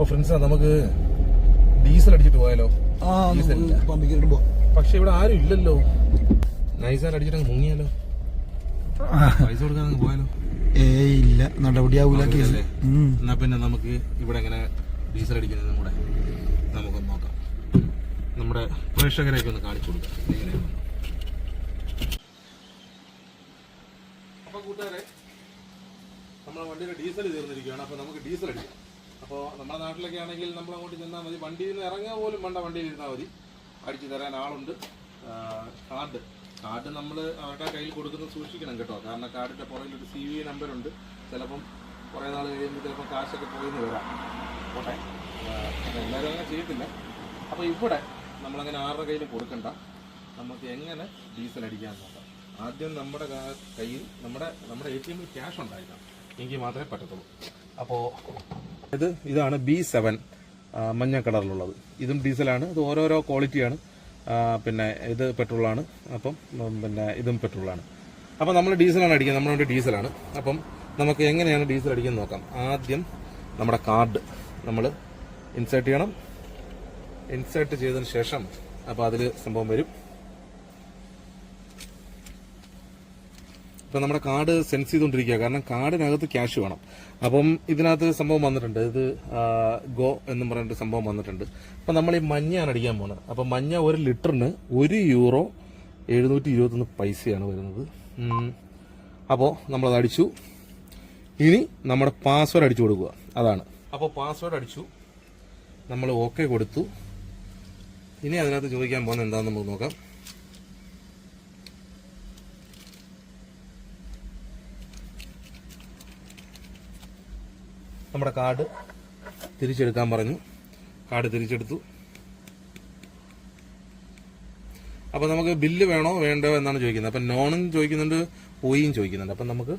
അപ്പൊ ഫ്രണ്ട്സ് നമുക്ക് ഡീസൽ അടിച്ചിട്ട് പോയാലോ? പക്ഷെ ഇവിടെ ആരും ഇല്ലല്ലോ. നൈസാൽ അടിച്ചിട്ട് അങ്ങ് മുങ്ങിയാലോ? പൈസ കൊടുക്കാൻ പോയാലോ? ഏ ഇല്ല. നടപടിയാവൂല കേസ്? എന്നാ പിന്നെ നമുക്ക് ഇവിടെ എങ്ങനെ ഡീസൽ അടിക്കുന്നതും കൂടെ നമുക്കൊന്ന് നോക്കാം. നമ്മുടെ പ്രേക്ഷകരെയൊക്കെ ഒന്ന് കാണിച്ചു കൊടുക്കാം. അപ്പൊ കൂട്ടുകാരെ നമ്മുടെ വണ്ടിയുടെ ഡീസൽ തീർന്നിരിക്കുകയാണ്. അപ്പൊ നമുക്ക് ഡീസൽ അടിക്കാം. അപ്പോൾ നമ്മുടെ നാട്ടിലൊക്കെ ആണെങ്കിൽ നമ്മൾ അങ്ങോട്ട് ചെന്നാൽ മതി. വണ്ടിയിൽ നിന്ന് ഇറങ്ങുക പോലും വേണ്ട വണ്ടിയിൽ ഇരുന്നാൽ മതി. അടിച്ചു തരാൻ ആളുണ്ട്. കാർഡ്. കാർഡ് നമ്മൾ അവരുടെ കയ്യിൽ കൊടുക്കുന്ന സൂക്ഷിക്കണം കേട്ടോ. കാരണം കാർഡിന്റെ പുറകിൽ ഒരു സി വി നമ്പറുണ്ട് ചിലപ്പം കുറേ നാൾ കഴിയുമ്പോൾ ചിലപ്പോൾ കാശൊക്കെ പോയിന്ന് വരാം. അത് എല്ലാവരും അങ്ങനെ ചെയ്യത്തില്ല. അപ്പോൾ ഇവിടെ നമ്മളങ്ങനെ ആരുടെ കയ്യിൽ കൊടുക്കണ്ട. നമുക്ക് എങ്ങനെ ഡീസൽ അടിക്കാൻ നോക്കാം. ആദ്യം നമ്മുടെ കയ്യിൽ നമ്മുടെ നമ്മുടെ എ ടി എമ്മിൽ ക്യാഷ് ഉണ്ടായിരിക്കണം. എങ്കിൽ മാത്രമേ പറ്റത്തുള്ളൂ. അപ്പോൾ ഇത് ഇതാണ് ബി സെവൻ മഞ്ഞ കളറിലുള്ളത്. ഇതും ഡീസലാണ്. ഇത് ഓരോരോ ക്വാളിറ്റിയാണ്. പിന്നെ ഇത് പെട്രോളാണ്. അപ്പം പിന്നെ ഇതും പെട്രോളാണ്. അപ്പം നമ്മൾ ഡീസലാണ് അടിക്കുന്നത്. നമ്മുടെ വണ്ടി ഡീസലാണ്. അപ്പം നമുക്ക് എങ്ങനെയാണ് ഡീസൽ അടിക്കുന്നത് നോക്കാം. ആദ്യം നമ്മുടെ കാർഡ് നമ്മൾ ഇൻസേർട്ട് ചെയ്യണം. ഇൻസേർട്ട് ചെയ്തതിന് ശേഷം അപ്പോൾ അതിൽ സംഭവം വരും. ഇപ്പം നമ്മുടെ കാർഡ് സെൻസ് ചെയ്തുകൊണ്ടിരിക്കുക. കാരണം കാർഡിനകത്ത് ക്യാഷ് വേണം. അപ്പം ഇതിനകത്ത് സംഭവം വന്നിട്ടുണ്ട്. ഇത് ഗോ എന്നും പറഞ്ഞിട്ട് സംഭവം വന്നിട്ടുണ്ട്. അപ്പം നമ്മൾ ഈ മഞ്ഞയാണ് അടിക്കാൻ പോകുന്നത്. അപ്പം മഞ്ഞ ഒരു ലിറ്ററിന് ഒരു യൂറോ എഴുന്നൂറ്റി ഇരുപത്തൊന്ന് പൈസയാണ് വരുന്നത്. അപ്പോൾ നമ്മളത് അടിച്ചു. ഇനി നമ്മുടെ പാസ്വേഡ് അടിച്ചു കൊടുക്കുക. അതാണ്. അപ്പോൾ പാസ്വേഡ് അടിച്ചു. നമ്മൾ ഓക്കെ കൊടുത്തു. ഇനി അതിനകത്ത് ചോദിക്കാൻ പോകുന്നത് എന്താണെന്ന് നമുക്ക് നോക്കാം. നമ്മുടെ കാർഡ് തിരിച്ചെടുക്കാൻ പറഞ്ഞു. കാർഡ് തിരിച്ചെടുത്തു. അപ്പൊ നമുക്ക് ബില്ല് വേണോ വേണ്ടോ എന്നാണ് ചോദിക്കുന്നത്. അപ്പൊ നോണും ചോദിക്കുന്നുണ്ട് ഒയും ചോദിക്കുന്നുണ്ട്. അപ്പൊ നമുക്ക്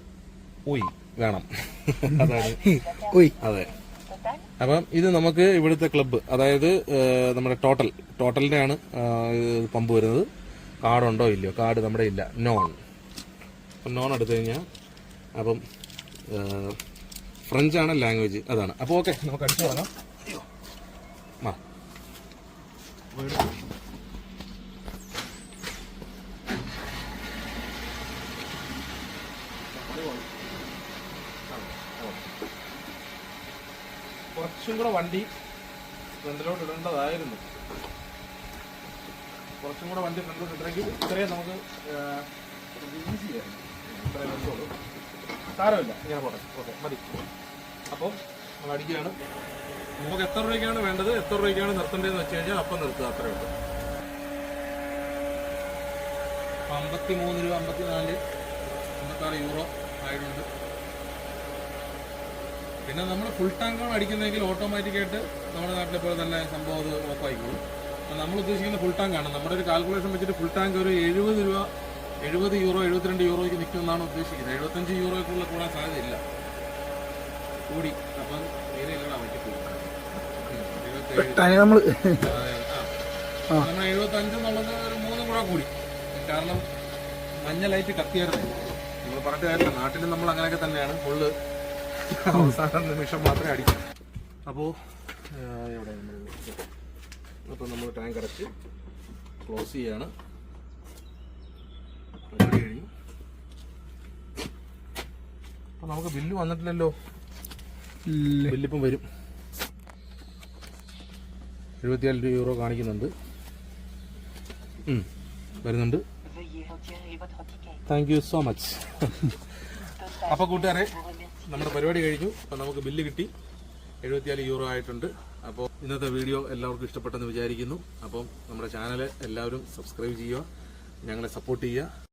ഒയ് വേണം. അതാണ് ഓയി അതെ. അപ്പം ഇത് നമുക്ക് ഇവിടുത്തെ ക്ലബ്ബ് അതായത് നമ്മുടെ ടോട്ടൽ ടോട്ടലിനെയാണ് ആണ് പമ്പ് വരുന്നത്. കാർഡുണ്ടോ ഇല്ലയോ? കാർഡ് നമ്മുടെ ഇല്ല. നോൺ. അപ്പം നോൺ എടുത്തു കഴിഞ്ഞാൽ അപ്പം ഫ്രഞ്ച് ആണ് ലാംഗ്വേജ് അതാണ്. അപ്പോൾ ഓക്കെ നമുക്ക് അടിച്ചു അപ്പോൾ എടുത്തു. കുറച്ചും കൂടെ വണ്ടി ഫ്രണ്ടിലോട്ട് ഇടേണ്ടതായിരുന്നു. കുറച്ചും കൂടെ വണ്ടി ഫ്രണ്ടിലോട്ട് ഇടണമെങ്കിൽ ഇത്രയും നമുക്ക് ഈസി ആയിരുന്നു. ഇത്രയും സാരമില്ല. ഇങ്ങനെ പോട്ടെ. ഓക്കെ മതി. അപ്പം നമ്മൾ അടിക്കുകയാണ്. നമുക്ക് എത്ര രൂപയ്ക്കാണ് വേണ്ടത്? എത്ര രൂപയ്ക്കാണ് നിർത്തേണ്ടതെന്ന് വെച്ച് കഴിഞ്ഞാൽ അപ്പം നിർത്തുക അത്രയേ ഉള്ളൂ. അമ്പത്തി മൂന്ന് രൂപ അമ്പത്തി നാല് അമ്പത്താറ് യൂറോ ആയിട്ടുണ്ട്. പിന്നെ നമ്മൾ ഫുൾ ടാങ്കാണ് അടിക്കുന്നതെങ്കിൽ ഓട്ടോമാറ്റിക്കായിട്ട് നമ്മുടെ നാട്ടിലെ പോലെ തന്നെ സംഭവം അത് ഓഫായിക്കോളും നമ്മൾ ഉദ്ദേശിക്കുന്ന ഫുൾ ടാങ്കാണ് നമ്മുടെ ഒരു കാൽക്കുലേഷൻ വെച്ചിട്ട് ഫുൾ ടാങ്ക് ഒരു എഴുപത് രൂപ എഴുപത് യൂറോ എഴുപത്തിരണ്ട് യൂറോയ്ക്ക് നിൽക്കുമെന്നാണ് ഉദ്ദേശിക്കുന്നത്. എഴുപത്തഞ്ച് യൂറോയ്ക്കുള്ള കൂടാൻ സാധ്യതയില്ല. കൂടി. അപ്പം നേരെ ഇല്ലടാ പറ്റിപ്പോയി നമ്മൾ എഴുപത്തി അഞ്ച് എന്നുള്ളത് ഒരു മൂന്ന് കൂടെ കൂടി. കാരണം മഞ്ഞ ലൈറ്റ് കത്തിയായിരുന്നു. നിങ്ങൾ പറഞ്ഞ കാര്യമില്ല. നാട്ടിൽ നമ്മൾ അങ്ങനെയൊക്കെ തന്നെയാണ്. ഫുള്ള് അവസാന നിമിഷം മാത്രമേ അടിക്കൂ. അപ്പോൾ എവിടെ അപ്പോൾ നമ്മൾ ടാങ്ക് അടച്ച് ക്ലോസ് ചെയ്യാണ് പരിപാടി കഴിഞ്ഞു അപ്പോൾ നമുക്ക് ബില്ല് വന്നിട്ടില്ലല്ലോ. ഇല്ല. ബില്ലിപ്പം വരും. എഴുപത്തിയാൽ യൂറോ കാണിക്കുന്നുണ്ട്. വരുന്നുണ്ട്. താങ്ക് യു സോ മച്ച് അപ്പൊ അപ്പോൾ കൂട്ടുകാരെ നമ്മുടെ പരിപാടി കഴിഞ്ഞു. അപ്പം നമുക്ക് ബില്ല് കിട്ടി. എഴുപത്തിയാൽ യൂറോ ആയിട്ടുണ്ട്. അപ്പോൾ ഇന്നത്തെ വീഡിയോ എല്ലാവർക്കും ഇഷ്ടപ്പെട്ടെന്ന് വിചാരിക്കുന്നു. അപ്പം നമ്മുടെ ചാനൽ എല്ലാവരും സബ്സ്ക്രൈബ് ചെയ്യുക. ഞങ്ങളെ സപ്പോർട്ട് ചെയ്യുക.